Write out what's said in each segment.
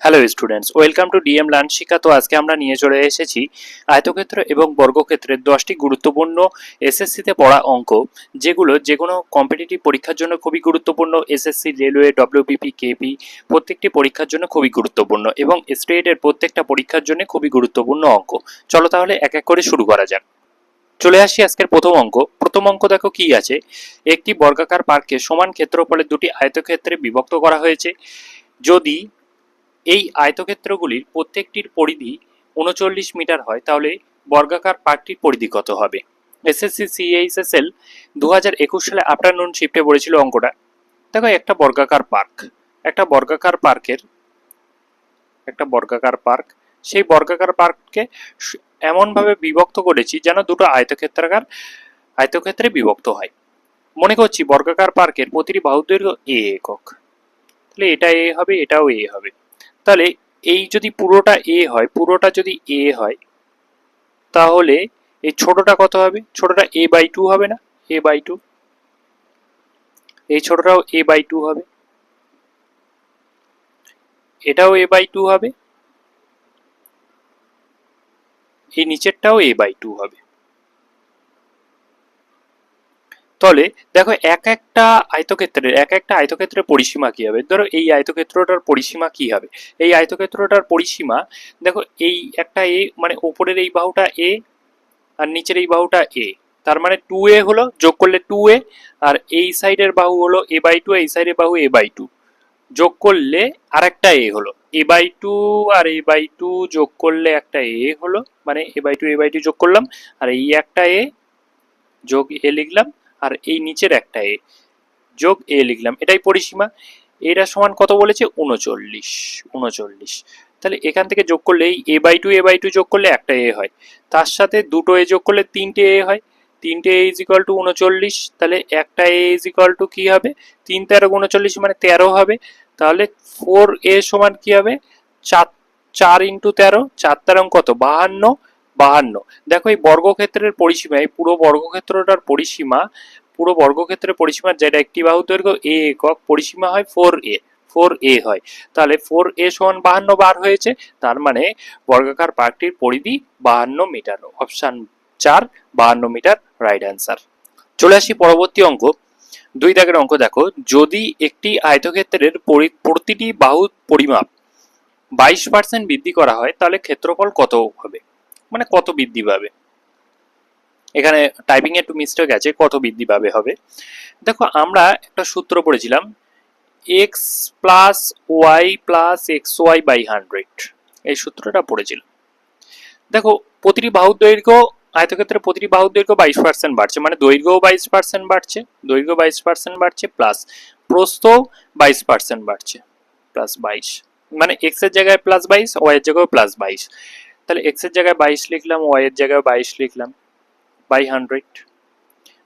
Hello students welcome to DM learn শিক্ষা তো আজকে আমরা নিয়ে চলে এসেছি আয়তক্ষেত্র এবং বর্গক্ষেত্রের দশটি গুরুত্বপূর্ণ এসএসসিতে পড়া অঙ্ক, যেগুলো যে কোনো কম্পিটিটিভ পরীক্ষার জন্য খুবই গুরুত্বপূর্ণ। এসএসসি রেলওয়ে ডব্লিউবিপি কেপি প্রত্যেকটি পরীক্ষার জন্য খুবই গুরুত্বপূর্ণ এবং স্টেটের প্রত্যেকটা পরীক্ষার জন্য খুবই গুরুত্বপূর্ণ অঙ্ক। চলো তাহলে এক এক করে শুরু করা যাক। চলে আসি আজকের প্রথম অঙ্ক। প্রথম অঙ্ক দেখো কি আছে? একটি বর্গাকার পার্কে সমান ক্ষেত্রফলের দুটি আয়তক্ষেত্রে বিভক্ত করা হয়েছে। যদি এই আয়তক্ষেত্রগুলির প্রত্যেকটির পরিধি উনচল্লিশ মিটার হয়, তাহলে বর্গাকার পার্কটির পরিধি কত হবে? এসএসসি সিএইচএসএল দু হাজার একুশ সালে আফটারনুন শিফটে পড়েছিল অঙ্কটা। দেখো, একটা বর্গাকার পার্ক, একটা বর্গাকার পার্কের, একটা বর্গাকার পার্ক, সেই বর্গাকার পার্ককে এমনভাবে বিভক্ত করেছি যেন দুটো আয়তক্ষেত্রাকার আয়তক্ষেত্রে বিভক্ত হয়। মনে করছি বর্গাকার পার্কের প্রতিটি বাহুর দৈর্ঘ্য এ একক। তাহলে এটা এ হবে, এটাও এ হবে। তাহলে এই যদি পুরোটা এ হয়, পুরোটা যদি এ হয়, তাহলে এই ছোটটা কত হবে? ছোটটা এ বাই টু হবে না? এ বাই টু এই ছোটটাও এ বাই টু হবে। এটাও এ বাই টু হবে। এই নিচেরটাও এ বাই টু হবে। তাহলে দেখো এক একটা আয়তক্ষেত্রের, এক একটা আয়তক্ষেত্রের পরিসীমা কি হবে? ধরো এই আয়তক্ষেত্রটার পরিসীমা কি হবে? এই আয়তক্ষেত্রটার পরিসীমা, দেখো এই একটা এ মানে ওপরের এই বাহুটা এ আর নিচের এই বাহুটা এ। তার মানে টু এ হলো, যোগ করলে টু এ, আর এই সাইডের বাহু হলো এ বাই টু এই সাইডের বাহু এ বাই টু যোগ করলে আরেকটা এ হলো। এ বাই টু আর এ বাই টু যোগ করলে একটা এ হলো মানে A by two A by two যোগ করলাম, আর এই একটা এ যোগ এ লিখলাম আর এই নিচের একটা এ যোগ এ লিখলাম, এটাই পরিসীমা। এটা সমান কত বলেছে? উনচল্লিশ উনচল্লিশ তাহলে এখান থেকে যোগ করলে এই A by two A by two যোগ করলে একটা এ হয়। তার সাথে দুটো এ যোগ করলে তিনটে এ হয়। তিনটে এ ইজ ইকাল টু উনচল্লিশ তাহলে একটা এ ইজ ইকাল টু কি হবে? তিন তেরো উনচল্লিশ মানে তেরো হবে। তাহলে ফোর এ সমান কি হবে? চার চার ইন্টু তেরো, চার তেরো কত? বাহান্ন। বাহান্ন। দেখো এই বর্গক্ষেত্রের পরিসীমা, এই পুরো বর্গক্ষেত্রটার পরিসীমা, পুরো বর্গক্ষেত্রের পরিসীমা যেটা একটি বাহু দৈর্ঘ্য, এ একক পরিসীমা হয় ফোর এ ফোর এ হয়। তাহলে ফোর এ সমান বাহান্ন বার হয়েছে, তার মানে বর্গাকার পার্কটির পরিধি বাহান্ন মিটার। অপশান চার, বাহান্ন মিটার, রাইট অ্যান্সার। চলে আসি পরবর্তী অঙ্ক। দুই দাগের অঙ্ক দেখো। যদি একটি আয়তক্ষেত্রের পরি- প্রতিটি বাহু পরিমাপ বাইশ পার্সেন্ট বৃদ্ধি করা হয়, তাহলে ক্ষেত্রফল কত হবে? মানে কত বৃদ্ধি পাবে? এখানে টাইপিং একটু মিস্টেক আছে কত বৃদ্ধি পাবে হবে? দেখো, আমরা একটা সূত্র পড়েছিলাম x plus y plus x y by hundred এই সূত্রটা পড়েছিল। দেখো, প্রতিটি বাহুর দৈর্ঘ্য আয়তক্ষেত্রে প্রতিটি বাহুর দৈর্ঘ্য বাইশ পার্সেন্ট বাড়ছে মানে দৈর্ঘ্যও বাইশ পার্সেন্ট বাড়ছে দৈর্ঘ্য বাইশ পার্সেন্ট বাড়ছে প্লাস প্রস্থ বাইশ পার্সেন্ট বাড়ছে প্লাস বাইশ। মানে এক্সের জায়গায় প্লাস বাইশ এর জায়গায় প্লাস বাইশ। তাহলে এক্সের জায়গায় বাইশ লিখলাম ওয়াই এর জায়গায় বাইশ লিখলাম, বাই হান্ড্রেড।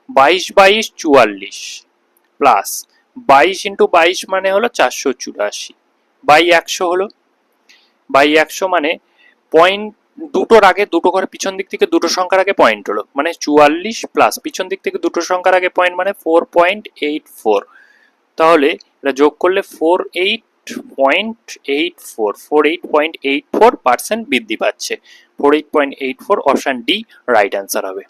বাইশ বাইশ, চুয়াল্লিশ। প্লাস বাইশ ইন্টু বাইশ মানে হলো চারশো চুরাশি। বাই একশো হলো। বাই একশো মানে পয়েন্ট দুটোর আগে দুটো করে পিছন দিক থেকে দুটো সংখ্যার আগে পয়েন্ট হলো। মানে চুয়াল্লিশ প্লাস পিছন দিক থেকে দুটো সংখ্যার আগে পয়েন্ট মানে ফোর পয়েন্ট এইট ফোর তাহলে এটা যোগ করলে four eight point eight four four eight point eight four percent বৃদ্ধি পাচ্ছে। Four eight point eight four option D right answer হবে।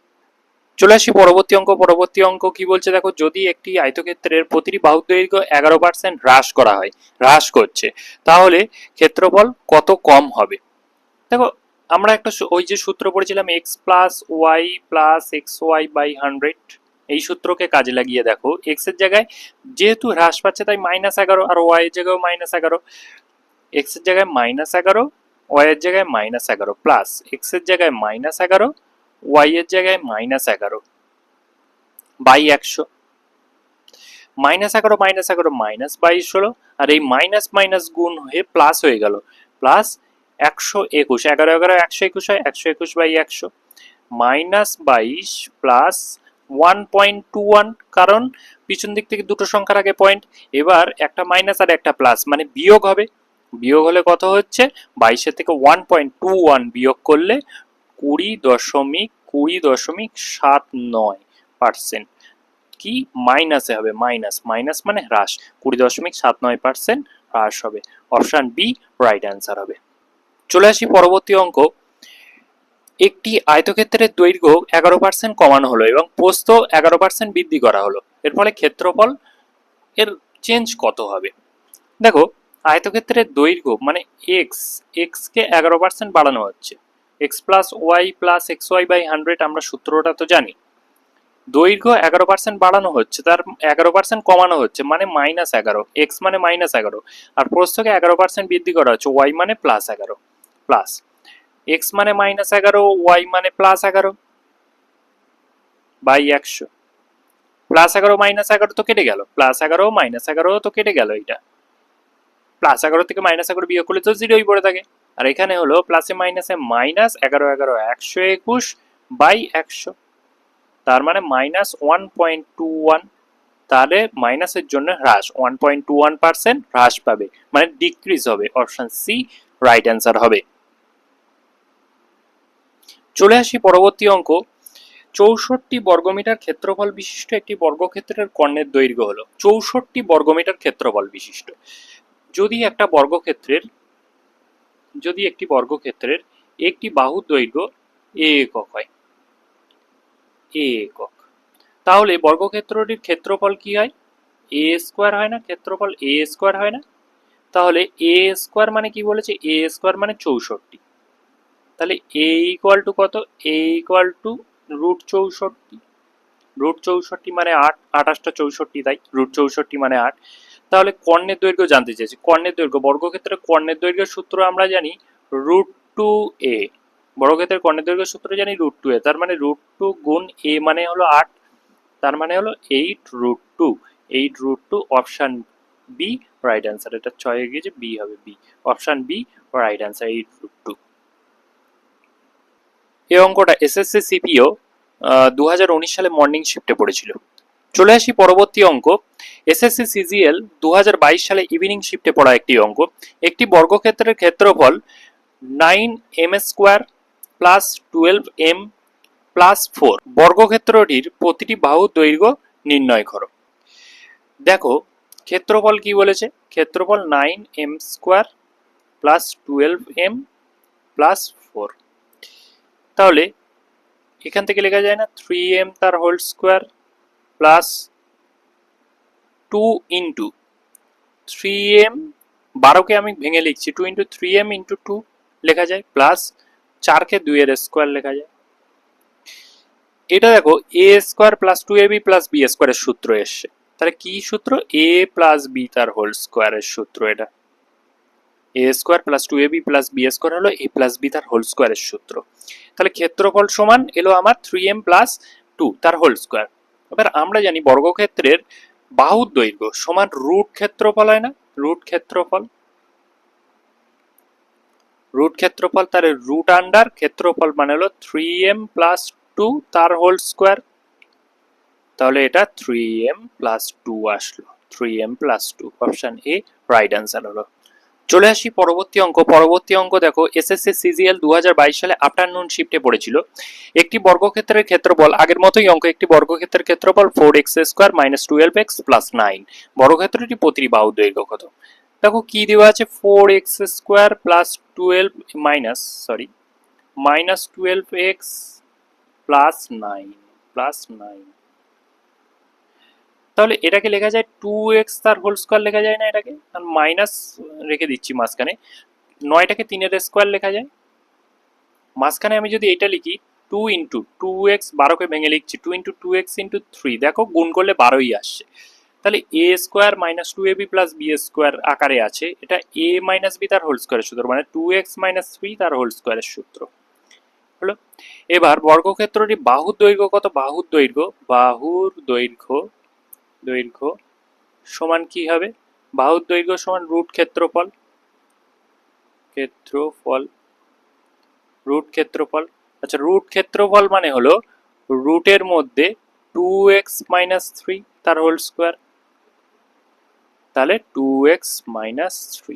চলে আসি পরবর্তী অঙ্ক। পরবর্তী অঙ্ক কি বলছে দেখো, যদি একটি আয়তক্ষেত্রের প্রতিটি বাহু দৈর্ঘ্য এগারো পার্সেন্ট হ্রাস করা হয়, হ্রাস করছে, তাহলে ক্ষেত্রফল কত কম হবে? দেখো, আমরা একটা ওই যে সূত্র পড়েছিলাম x plus y plus x y by hundred এই সূত্রকে কাজে লাগিয়ে দেখো। এক্সের জায়গায় যেহেতু হ্রাস পাচ্ছে, তাই মাইনাস এগারো আর ওয়াই এর জায়গায় মাইনাস এগারো। এক্সের জায়গায় মাইনাস এগারো ওয়াই এর জায়গায় মাইনাস এগারো প্লাস এক্সের জায়গায় মাইনাস এগারো ওয়াই এর জায়গায় মাইনাস এগারো বাই একশো। মাইনাস এগারো মাইনাস এগারো মাইনাস বাইশ হলো আর এই মাইনাস মাইনাস গুণ হয়ে প্লাস হয়ে গেল। প্লাস একশো একুশ। এগারো এগারো, একশো একুশ হয়। একশো একুশ বাই একশো। মাইনাস বাইশ plus one point two one কারণ পিছন দিক থেকে দুটো সংখ্যার আগে পয়েন্ট এবার একটা মাইনাস আর একটা প্লাস মানে বিয়োগ হবে। বিয়োগ হলে কত হচ্ছে? বাইশের থেকে ওয়ান পয়েন্ট টু ওয়ান বিয়োগ করলে কুড়ি দশমিক কুড়ি দশমিক সাত নয় পার্সেন্ট কি? মাইনাসে হবে মাইনাস মাইনাস মানে হ্রাস। কুড়ি দশমিক সাত নয় পার্সেন্ট হ্রাস হবে। অপশান বি রাইট অ্যান্সার হবে। চলে আসি পরবর্তী অঙ্ক। একটি আয়তক্ষেত্রের দৈর্ঘ্য এগারো পার্সেন্ট কমানো হলো এবং পোস্ত এগারো পার্সেন্ট বৃদ্ধি করা হলো। এর ফলে ক্ষেত্রফল এর চেঞ্জ কত হবে? দেখো, আয়তক্ষেত্রের দৈর্ঘ্য মানে এক্স এক্সকে এগারো পার্সেন্ট বাড়ানো হচ্ছে। X plus y plus x y by hundred আমরা সূত্রটা তো জানি। দৈর্ঘ্য এগারো পার্সেন্ট বাড়ানো হচ্ছে, তার এগারো পার্সেন্ট কমানো হচ্ছে মানে মাইনাস এগারো এক্স মানে মাইনাস এগারো, আর প্রস্থকে এগারো পার্সেন্ট বৃদ্ধি করা হচ্ছে ওয়াই মানে প্লাস এগারো প্লাস এক্স মানে মাইনাস এগারো ওয়াই মানে প্লাস এগারো বাই একশো। প্লাস এগারো মাইনাস এগারো তো কেটে গেল। প্লাস এগারো মাইনাস এগারো তো কেটে গেল এটা প্লাস এগারো থেকে মাইনাস এগারো বিয়োগ করলে তো জিরোই পড়ে থাকে। আর এখানে হলো প্লাসে মাইনাসে মাইনাস এগারো এগারো, একশো একুশ বাই একশো। তার মানে minus one point two one তাহলে মাইনাসের জন্য হ্রাস one point two one percent হ্রাস পাবে। মানে ডিক্রিজ হবে। অপশন সি রাইট অ্যান্সার হবে। চলে আসি পরবর্তী অঙ্ক। চৌষট্টি বর্গমিটার ক্ষেত্রফল বিশিষ্ট একটি বর্গক্ষেত্রের কর্ণের দৈর্ঘ্য হলো চৌষট্টি বর্গমিটার ক্ষেত্রফল বিশিষ্ট। যদি একটা বর্গক্ষেত্রের, যদি একটি বর্গক্ষেত্রের একটি বাহুর দৈর্ঘ্য এ একক হয়, এ একক। তাহলে বর্গক্ষেত্রটির ক্ষেত্রফল কি হয়? এ স্কোয়ার হয় না, ক্ষেত্রফল এ স্কোয়ার হয় না। তাহলে এ স্কোয়ার মানে কি বলেছে? এ স্কোয়ার মানে চৌষট্টি। তাহলে এ ইকুয়াল টু কত? এ ইকুয়াল টু রুট চৌষট্টি। রুট চৌষট্টি মানে আট, আঠাশটা চৌষট্টি তাই? রুট চৌষট্টি মানে আট। তাহলে কর্ণের দৈর্ঘ্য জানতে চাইছি। কর্ণের দৈর্ঘ্য বর্গক্ষেত্রে কর্ণের দৈর্ঘ্যের সূত্র আমরা জানি রুট টু এ বর্গক্ষেত্রের কর্ণের দৈর্ঘ্য সূত্র জানি রুট টু এ তার মানে রুট টু গুণ এ মানে হলো আট। তার মানে হলো eight root two eight root two option B right answer এটা ছয় গিয়েছে বি হবে B option B right answer eight root two এই অঙ্কটা এসএসসি সিপিও দু হাজার উনিশ সালে মর্নিং শিফটে পড়েছিল। চলে আসি পরবর্তী অঙ্ক। এসএসসি সিজিএল দু হাজার বাইশ সালে ইভিনিং শিফটে পড়া একটি অঙ্ক। একটি বর্গক্ষেত্রের ক্ষেত্রফল nine M square plus twelve M plus four বর্গক্ষেত্রটির প্রতিটি বাহু দৈর্ঘ্য নির্ণয় করো। দেখো, ক্ষেত্রফল কি বলেছে? ক্ষেত্রফল nine M square plus twelve M plus four তাহলে এখান থেকে লেখা যায় না থ্রি এম তার whole square plus two into three M বারোকে আমি ভেঙে লিখছি two into three M into two লেখা যায় প্লাস চারকে দুইয়ের স্কোয়ার লেখা যায়। এটা দেখো A square plus two A B plus B স্কোয়ারের সূত্র এসছে। তাহলে কি সূত্র? এ প্লাস বি তার হোল স্কোয়ারের সূত্র এটা। A square plus two A B plus B square হলো এ প্লাস বি তার হোল স্কোয়ারের সূত্র। তাহলে ক্ষেত্রফল সমান এলো আমার থ্রি এম প্লাস টু তার হোল স্কোয়ার এবার আমরা জানি বর্গক্ষেত্রের বাহুর দৈর্ঘ্য সমান রুট ক্ষেত্রফল হয় না? রুট ক্ষেত্রফল। রুট ক্ষেত্রফল তার রুট আন্ডার ক্ষেত্রফল মানে হলো থ্রি এম প্লাস টু তার হোল স্কোয়ার তাহলে এটা থ্রি এম প্লাস টু আসলো। Three M plus two option A right answer হলো। চলে আসি পরবর্তী অঙ্ক। পরবর্তী অঙ্ক দেখো এসএসসি সিজিএল দু হাজার বাইশ সালে আফটারনুন শিফটে পড়েছিল। একটি বর্গক্ষেত্রের ক্ষেত্রফল, আগের মতোই অঙ্ক, একটি বর্গক্ষেত্রের ক্ষেত্রফল four x square minus twelve x plus nine বর্গক্ষেত্রটি প্রতিটি বাহু দৈর্ঘ্য কত? দেখো, কি দেওয়া আছে? Four x square plus twelve minus sorry minus twelve x plus nine plus nine তাহলে এটাকে লেখা যায় টু এক্স তার হোল স্কোয়ার লেখা যায় না এটাকে? মাইনাস রেখে দিচ্ছি মাঝখানে। নয়টাকে তিনের স্কোয়ার লেখা যায়। মাঝখানে আমি যদি এটা লিখি টু ইন্টু টু এক্স বারোকে ভেঙে লিখছি two into two x into three দেখো, গুণ করলে বারোই আসছে। তাহলে A square minus two A B plus B square আকারে আছে। এটা এ মাইনাস বি তার হোল স্কোয়ারের সূত্র মানে টু এক্স মাইনাস থ্রি তার হোল স্কোয়ারের সূত্র। হলো? এবার বর্গক্ষেত্রটি বাহুর দৈর্ঘ্য কত? বাহুর দৈর্ঘ্য বাহুর দৈর্ঘ্য দৈর্ঘ্য সমান কি হবে? বাহুর দৈর্ঘ্য সমান রুট ক্ষেত্রফল। ক্ষেত্রফল, রুট ক্ষেত্রফল। আচ্ছা রুট ক্ষেত্রফল মানে হলো রুটের মধ্যে টু এক্স মাইনাস থ্রি তার হোল স্কোয়ার তাহলে two x minus three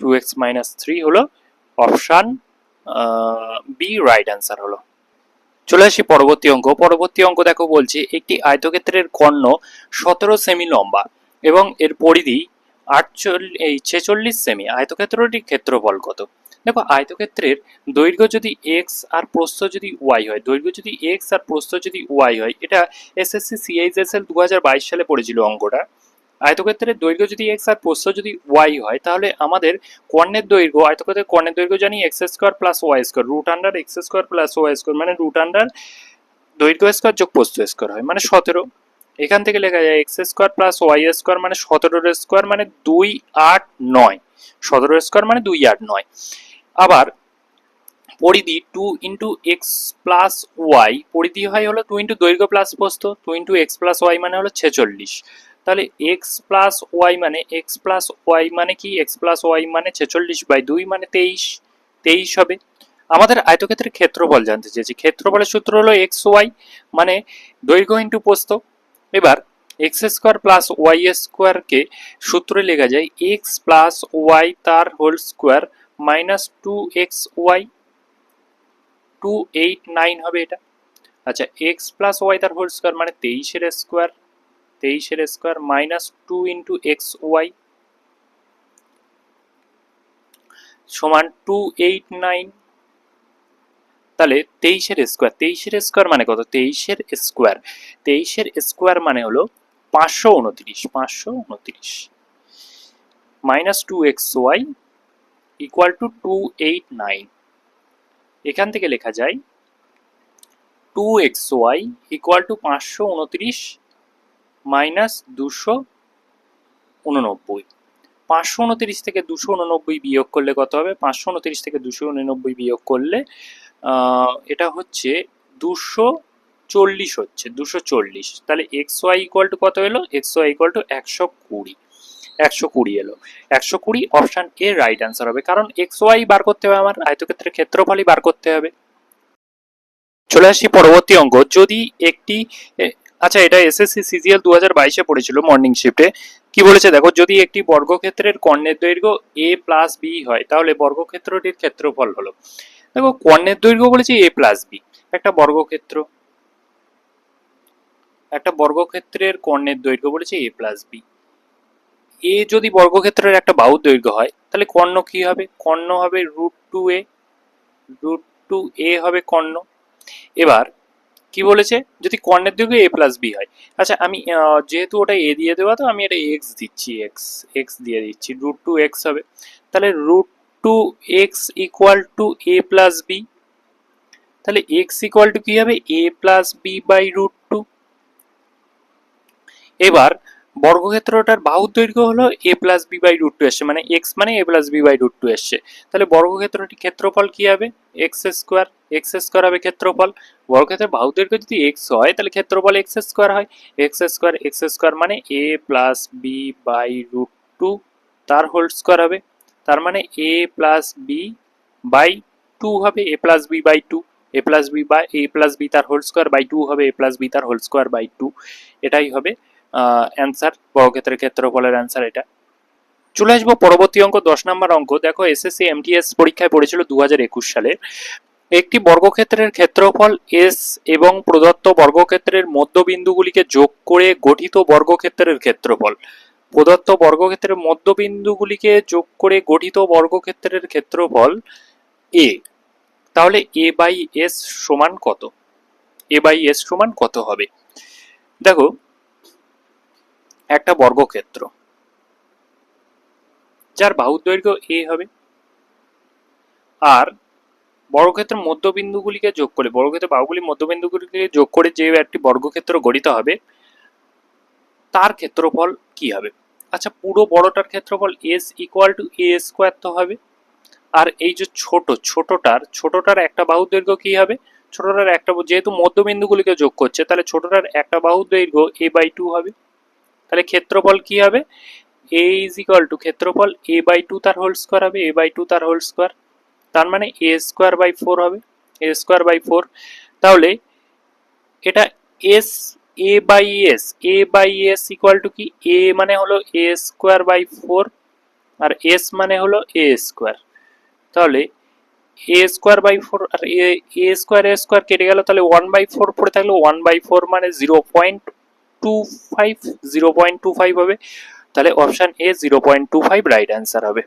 two x minus three হলো অপশান বি রাইট অ্যান্সার হলো। চলে আসি পরবর্তী অঙ্ক। পরবর্তী অঙ্ক দেখো বলছি, একটি আয়তক্ষেত্রের কর্ণ সতেরো সেমি লম্বা এবং এর পরিধি আটচল্লিশ এই ছেচল্লিশ সেমি আয়তক্ষেত্রটির ক্ষেত্রফল কত? দেখো, আয়তক্ষেত্রের দৈর্ঘ্য যদি এক্স আর প্রস্থ যদি ওয়াই হয়, দৈর্ঘ্য যদি এক্স আর প্রস্থ যদি ওয়াই হয়, এটা এসএসসি সিএইচএসএল দু হাজার বাইশ সালে পড়েছিল অঙ্কটা। আয়তক্ষেত্রের দৈর্ঘ্য যদি এক্স আর প্রস্থ যদি ওয়াই হয়, তাহলে আমাদের কর্ণের দৈর্ঘ্য, আয়তক্ষেত্রের কর্ণের দৈর্ঘ্য জানি x square plus y square root under x square plus y square মানে রুট আন্ডার দৈর্ঘ্য স্কোয়ার যোগ প্রস্থ স্কোয়ার হয় মানে সতেরো। এখান থেকে লেখা যায় x square plus y square মানে সতেরোর স্কোয়ার মানে দুই আট নয়। সতেরো স্কোয়ার মানে দুই আট নয়। আবার পরিধি two into x plus y পরিধি হয় হলো টু ইন্টু দৈর্ঘ্য প্লাস প্রস্থ two into x plus y মানে হলো ছেচল্লিশ। তাহলে এক্স প্লাস ওয়াই মানে এক্স প্লাস ওয়াই মানে কি? এক্স প্লাস ওয়াই মানে ছেচল্লিশ বাই দুই মানে তেইশ। তেইশ হবে। আমাদের আয়তক্ষেত্রের ক্ষেত্রফল জানতে চেয়েছি। ক্ষেত্রফলের সূত্র হলো এক্স ওয়াই মানে দৈর্ঘ্য ইন্টু প্রস্থ। এবার এক্স স্কোয়ার প্লাস ওয়াই স্কোয়ারকে সূত্রে লেখা যায়। এক্স প্লাস ওয়াই তার whole square minus two x y two eight nine হবে এটা। আচ্ছা এক্স প্লাস ওয়াই তার হোল স্কোয়ার মানে তেইশের স্কোয়ার তেইশের square minus two into x y সমান টু এইট নাইন তাহলে তেইশের স্কোয়ার তেইশের স্কোয়ার মানে কত? তেইশের স্কোয়ার তেইশের স্কোয়ার মানে হলো পাঁচশো উনত্রিশ পাঁচশো উনত্রিশ। Minus two x y equal to two eight nine এখান থেকে লেখা যায় two x y equal to পাঁচশো উনত্রিশ মাইনাস দুশো উননব্বই। পাঁচশো উনত্রিশ থেকে দুশো উননব্বই বিয়োগ করলে কত হবে? পাঁচশো উনত্রিশ থেকে দুশো উননব্বই বিয়োগ করলে এটা হচ্ছে দুশো চল্লিশ হচ্ছে, দুশো চল্লিশ। তাহলে এক্স ওয়াই ইকুয়াল টু কত এলো? এক্স ওয়াই ইকুয়াল টু একশো কুড়ি। একশো কুড়ি এলো। একশো কুড়ি অপশান এ রাইট অ্যান্সার হবে, কারণ এক্স ওয়াই বার করতে হবে আমার, আয়তক্ষেত্রের ক্ষেত্রফলই বার করতে হবে। চলে আসি পরবর্তী অঙ্ক। যদি একটি আচ্ছা এটা এসএসসি সিজিএল দু হাজার বাইশে পড়েছিল মর্নিং শিফটে কি বলেছে দেখো, যদি একটি বর্গক্ষেত্রের কর্ণের দৈর্ঘ্য এ প্লাস বি হয়, তাহলে বর্গক্ষেত্রটির ক্ষেত্রফল হলো। দেখো, কর্ণের দৈর্ঘ্য বলেছে এ প্লাস বি একটা বর্গক্ষেত্র। একটা বর্গক্ষেত্রের কর্ণের দৈর্ঘ্য বলেছে এ প্লাস বি এ যদি বর্গক্ষেত্রের একটা বাহুর দৈর্ঘ্য হয়, তাহলে কর্ণ কি হবে? কর্ণ হবে root two A root two A হবে কর্ণ। এবার কি বলেছে? যদি কর্ণের দিকে এ প্লাস বি হয়। আচ্ছা আমি যেহেতু ওটা এ দিয়ে দেওয়া, তো আমি এটা এক্স দিচ্ছি এক্স এক্স দিয়ে দিচ্ছি। রুট টু এক্স হবে। তাহলে root two x equal to A plus B তাহলে এক্স ইকুয়াল টু কি হবে? A plus B by root two এবার বর্গক্ষেত্রটার বাহুর দৈর্ঘ্য হলো A plus B by root two এসছে মানে এক্স মানে A plus B by root two এসছে। তাহলে বর্গক্ষেত্রটি ক্ষেত্রফল কি হবে? এক্স স্কোয়ার এক্স স্কোয়ার হবে ক্ষেত্রফল। বর্গক্ষেত্রের বাহুর দৈর্ঘ্য যদি এক্স হয়, তাহলে ক্ষেত্রফল এক্স স্কোয়ার হয়। এক্স স্কোয়ার এক্স স্কোয়ার মানে A plus B by root two তার হোল স্কোয়ার হবে। তার মানে A plus B by two হবে A plus B by two A plus B by A plus B তার whole square by two হবে এ plus B তার whole square by two এটাই হবে অ্যান্সার বর্গক্ষেত্রের ক্ষেত্রফলের অ্যান্সার এটা। চলে আসব পরবর্তী অঙ্ক, দশ নম্বর অঙ্ক। দেখো এসএসসি এমটিএস পরীক্ষায় পড়েছিল দু সালে। একটি বর্গক্ষেত্রের ক্ষেত্রফল এস এবং প্রদত্ত বর্গক্ষেত্রের মধ্যবিন্দুগুলিকে যোগ করে গঠিত বর্গক্ষেত্রের ক্ষেত্রফল। প্রদত্ত বর্গক্ষেত্রের মধ্যবিন্দুগুলিকে যোগ করে গঠিত বর্গক্ষেত্রের ক্ষেত্রফল এ তাহলে এ বাই এস সমান কত? এ বাই এস সমান কত হবে? দেখো একটা বর্গক্ষেত্র। যার বাহুর দৈর্ঘ্য এ হবে। আর বর্গক্ষেত্রের মধ্যবিন্দুগুলিকে যোগ করে, বর্গক্ষেত্রের বাহুগুলির মধ্যবিন্দুগুলিকে যোগ করে যে একটি বর্গক্ষেত্র গঠিত হবে, তার ক্ষেত্রফল কি হবে? আচ্ছা পুরো বড়টার ক্ষেত্রফল S equal to A square তো হবে। আর এই যে ছোট, ছোটটার ছোটটার একটা বাহুর দৈর্ঘ্য কি হবে? ছোটটার একটা, যেহেতু মধ্যবিন্দুগুলিকে যোগ করছে, তাহলে ছোটটার একটা বাহুর দৈর্ঘ্য এ বাই টু হবে। তাহলে ক্ষেত্রফল কি হবে? এ ইজ ইকুয়াল টু ক্ষেত্রফল এ বাই টু তার হোল স্কোয়ার হবে এ বাই টু তার হোল স্কোয়ার তার মানে এ স্কোয়ার বাই ফোর হবে এ স্কোয়ার বাই ফোর তাহলে এটা S A by S A by S equal to কি? এ মানে হলো এ স্কোয়ার বাই ফোর আর এস মানে হলো এ স্কোয়ার তাহলে এ স্কোয়ার বাই ফোর আর এ স্কোয়ার এ স্কোয়ার কেটে গেল, তাহলে ওয়ান বাই ফোর পড়ে থাকল ওয়ান বাই ফোর মানে zero point two five zero point two five হবে, তাহলে option A zero point two five right answer হবে।